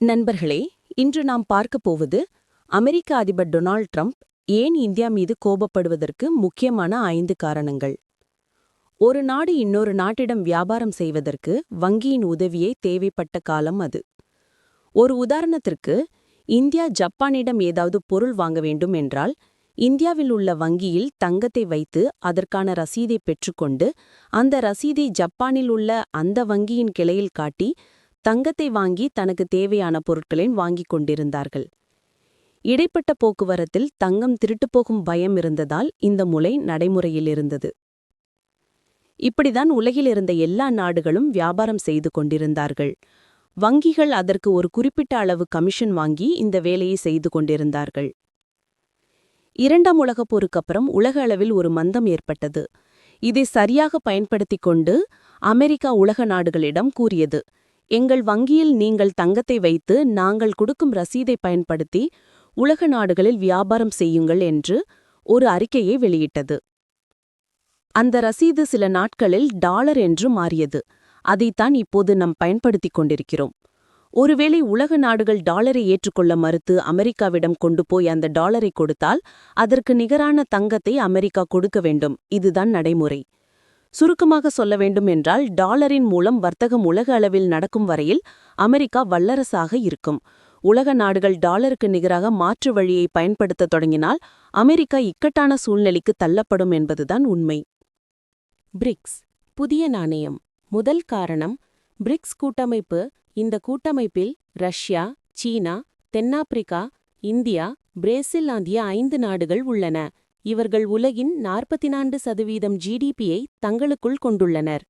நண்பர்களே இன்று நாம் பார்க்கப் போவது அமெரிக்க அதிபர் டொனால்ட் ட்ரம்ப் ஏன் இந்தியா மீது கோபப்படுவதற்கு முக்கியமான ஐந்து காரணங்கள். ஒரு நாடு இன்னொரு நாட்டிடம் வியாபாரம் செய்வதற்கு வங்கியின் உதவியே தேவைப்பட்ட காலம் அது. ஒரு உதாரணத்திற்கு இந்தியா ஜப்பானிடம் ஏதாவது பொருள் வாங்க வேண்டும் என்றால் இந்தியாவில் உள்ள வங்கியில் தங்கத்தை வைத்து அதற்கான ரசீதை பெற்றுக்கொண்டு அந்த ரசீதை ஜப்பானில் உள்ள அந்த வங்கியின் கிளையில் காட்டி தங்கத்தை வாங்கி தனக்கு தேவையான பொருட்களை வாங்கிக் கொண்டிருந்தார்கள். இடைப்பட்ட போக்குவரத்தில் தங்கம் திருட்டுப்போகும் பயம் இருந்ததால் இந்த முலை நடைமுறையில் இருந்தது. இப்படிதான் உலகில் இருந்த எல்லா நாடுகளும் வியாபாரம் செய்து கொண்டிருந்தார்கள். வங்கிகள் அதற்கு ஒரு குறிப்பிட்ட அளவு கமிஷன் வாங்கி இந்த வேலையை செய்து கொண்டிருந்தார்கள். இரண்டாம் உலகப் போருக்கப்புறம் உலக அளவில் ஒரு மந்தம் ஏற்பட்டது. இதை சரியாக பயன்படுத்திக் கொண்டு அமெரிக்கா உலக நாடுகளிடம் கூறியது எங்கள் வங்கியில் நீங்கள் தங்கத்தை வைத்து நாங்கள் கொடுக்கும் ரசீதை பயன்படுத்தி உலக நாடுகளில் வியாபாரம் செய்யுங்கள் என்று ஒரு அறிக்கையை வெளியிட்டது. அந்த ரசீது சில நாட்களில் டாலர் என்று மாறியது. அதைத்தான் இப்போது நாம் பயன்படுத்திக் கொண்டிருக்கிறோம். ஒருவேளை உலக நாடுகள் டாலரை ஏற்றுக்கொள்ள மறுத்து அமெரிக்காவிடம் கொண்டு போய் அந்த டாலரை கொடுத்தால் அதற்கு நிகரான தங்கத்தை அமெரிக்கா கொடுக்க வேண்டும். இதுதான் நடைமுறை. சுருக்கமாக சொல்ல வேண்டும் என்றால் டாலரின் மூலம் வர்த்தகம் உலக அளவில் நடக்கும் வரையில் அமெரிக்கா வல்லரசாக இருக்கும். உலக நாடுகள் டாலருக்கு நிகராக மாற்று வழியை பயன்படுத்த தொடங்கினால் அமெரிக்கா இக்கட்டான சூழ்நிலைக்கு தள்ளப்படும் என்பதுதான் உண்மை. பிரிக்ஸ். புதிய நாணயம். முதல் காரணம் பிரிக்ஸ் கூட்டமைப்பு. இந்த கூட்டமைப்பில் ரஷ்யா சீனா தென்னாப்பிரிக்கா இந்தியா பிரேசில் ஆகிய ஐந்து நாடுகள் உள்ளன. இவர்கள் உலகின் நாற்பத்தி நான்கு சதவீதம் ஜிடிபியை தங்களுக்குள் கொண்டுள்ளனர்.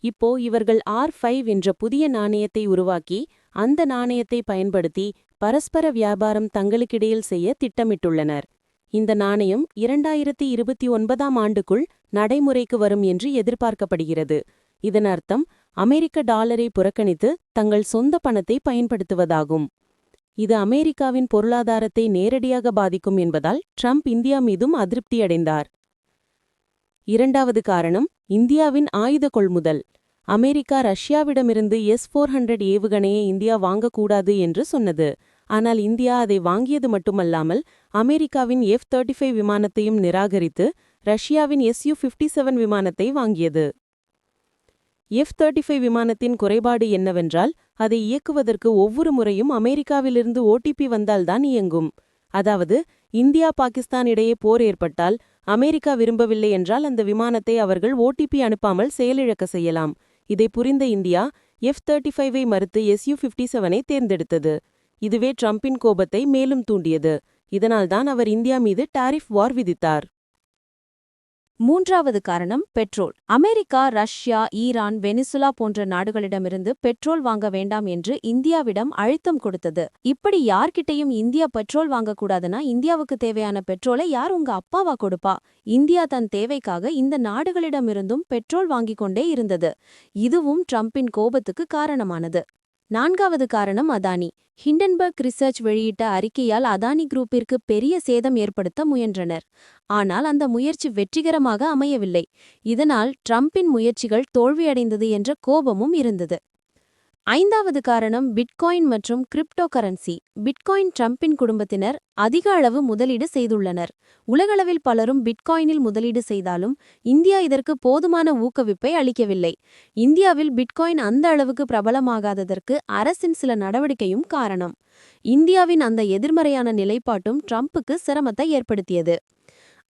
இப்போ இவர்கள் ஆர் ஃபைவ் என்ற புதிய நாணயத்தை உருவாக்கி அந்த நாணயத்தை பயன்படுத்தி பரஸ்பர வியாபாரம் தங்களுக்கிடையில் செய்ய திட்டமிட்டுள்ளனர். இந்த நாணயம் இரண்டாயிரத்தி இருபத்தி ஒன்பதாம் ஆண்டுக்குள் நடைமுறைக்கு வரும் என்று எதிர்பார்க்கப்படுகிறது. இதன் அர்த்தம் அமெரிக்க டாலரை புறக்கணித்து தங்கள் சொந்த பணத்தை பயன்படுத்துவதாகும். இது அமெரிக்காவின் பொருளாதாரத்தை நேரடியாக பாதிக்கும் என்பதால் ட்ரம்ப் இந்தியா மீதும் அதிருப்தியடைந்தார். இரண்டாவது காரணம் இந்தியாவின் ஆயுத கொள்முதல். அமெரிக்கா ரஷ்யாவிடமிருந்து எஸ் ஃபோர் ஹண்ட்ரட் ஏவுகணையை இந்தியா வாங்கக்கூடாது என்று சொன்னது. ஆனால் இந்தியா அதை வாங்கியது மட்டுமல்லாமல் அமெரிக்காவின் எஃப் தேர்ட்டி ஃபைவ் விமானத்தையும் நிராகரித்து ரஷ்யாவின் எஸ்யூ ஃபிஃப்டி செவன் விமானத்தை வாங்கியது. எஃப் தேர்ட்டி ஃபைவ் விமானத்தின் குறைபாடு என்னவென்றால் அதை இயக்குவதற்கு ஒவ்வொரு முறையும் அமெரிக்காவிலிருந்து ஓடிபி வந்தால்தான் இயங்கும். அதாவது இந்தியா பாகிஸ்தான் இடையே போர் ஏற்பட்டால் அமெரிக்கா விரும்பவில்லை என்றால் அந்த விமானத்தை அவர்கள் ஓடிபி அனுப்பாமல் செயலிழக்க செய்யலாம். இதை புரிந்த இந்தியா எஃப் தேர்ட்டி ஃபைவை மறுத்து எஸ்யூ ஃபிஃப்டி செவனை தேர்ந்தெடுத்தது. இதுவே ட்ரம்பின் கோபத்தை மேலும் தூண்டியது. இதனால்தான் அவர் இந்தியா மீது டாரிஃப் வார் விதித்தார். மூன்றாவது காரணம் petrol. America Russia Iran Venezuela போன்ற நாடுகளிடமிருந்து பெட்ரோல் வாங்க வேண்டாம் என்று இந்தியாவிடம் அழுத்தம் கொடுத்தது. இப்படி யார்கிட்டையும் இந்தியா பெட்ரோல் வாங்கக்கூடாதுன்னா இந்தியாவுக்கு தேவையான பெட்ரோலை யார் உங்க அப்பாவா கொடுப்பா? இந்தியா தன் தேவைக்காக இந்த நாடுகளிடமிருந்தும் பெட்ரோல் வாங்கிக் கொண்டே இருந்தது. இதுவும் ட்ரம்பின் கோபத்துக்கு காரணமானது. நான்காவது காரணம் அதானி. ஹிண்டன்பர்க் ரிசர்ச் வெளியிட்ட அறிக்கையால் அதானி குரூப்பிற்கு பெரிய சேதம் ஏற்படுத்த முயன்றனர். ஆனால் அந்த முயற்சி வெற்றிகரமாக அமையவில்லை. இதனால் ட்ரம்பின் முயற்சிகள் தோல்வியடைந்தது என்ற கோபமும் இருந்தது. ஐந்தாவது காரணம் பிட்காயின் மற்றும் கிரிப்டோ கரன்சி பிட்காயின் ட்ரம்பின் குடும்பத்தினர் அதிக அளவு முதலீடு செய்துள்ளனர். உலகளவில் பலரும் பிட்காயினில் முதலீடு செய்தாலும் இந்தியா இதற்கு போதுமான ஊக்குவிப்பை அளிக்கவில்லை. இந்தியாவில் பிட்காயின் அந்த அளவுக்கு பிரபலமாகாததற்கு அரசின் சில நடவடிக்கையும் காரணம். இந்தியாவின் அந்த எதிர்மறையான நிலைப்பாட்டும் ட்ரம்புக்கு சிரமத்தை ஏற்படுத்தியது.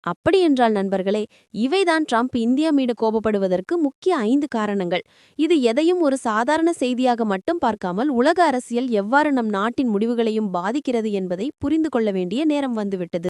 அப்படியென்றால் நண்பர்களே இவைதான் ட்ரம்ப் இந்தியா மீது கோபப்படுவதற்கு முக்கிய ஐந்து காரணங்கள். இது எதையும் ஒரு சாதாரண செய்தியாக மட்டும் பார்க்காமல் உலக அரசியல் எவ்வாறு நம் நாட்டின் முடிவுகளையும் பாதிக்கிறது என்பதை புரிந்து கொள்ள வேண்டிய நேரம் வந்துவிட்டது.